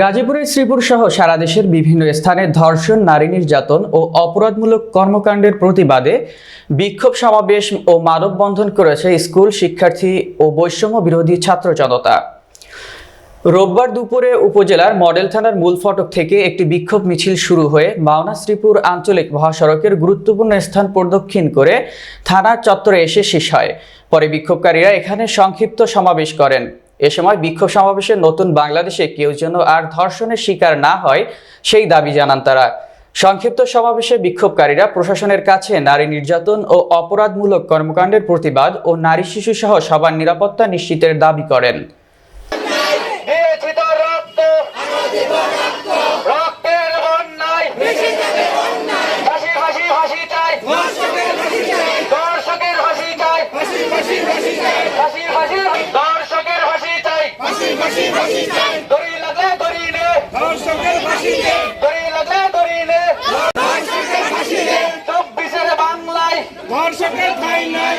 গাজীপুরের শ্রীপুর সহ সারা দেশের বিভিন্ন স্থানে ধর্ষণ, নারী নির্যাতন ও অপরাধমূলক কর্মকাণ্ডের প্রতিবাদে বিক্ষোভ সমাবেশ ও মানববন্ধন করেছে স্কুল শিক্ষার্থী ও বৈষম্য বিরোধী ছাত্র জনতা। রোববার দুপুরে উপজেলার মডেল থানার মূল ফটক থেকে একটি বিক্ষোভ মিছিল শুরু হয়ে মাওনা শ্রীপুর আঞ্চলিক মহাসড়কের গুরুত্বপূর্ণ স্থান প্রদক্ষিণ করে থানার চত্বরে এসে শেষ হয়। পরে বিক্ষোভকারীরা এখানে সংক্ষিপ্ত সমাবেশ করেন। এ সময় বিক্ষোভ সমাবেশে নতুন বাংলাদেশে কেউ যেন আর ধর্ষণের শিকার না হয়, সেই দাবি জানান তারা। সংক্ষিপ্ত সমাবেশে বিক্ষোভকারীরা প্রশাসনের কাছে নারী নির্যাতন ও অপরাধমূলক কর্মকাণ্ডের প্রতিবাদ ও নারী শিশু সহ সবার নিরাপত্তা নিশ্চিতের দাবি করেন। ফাঁসি ফাঁসি চাই। দড়ি লাগলে দড়ি নে। ধর্ষকের ফাঁসি দে দড়ি লাগলে দড়ি নে। ধর্ষকের ফাঁসি দে চব্বিশের বাংলায় ধর্ষকের ঠাই নাই।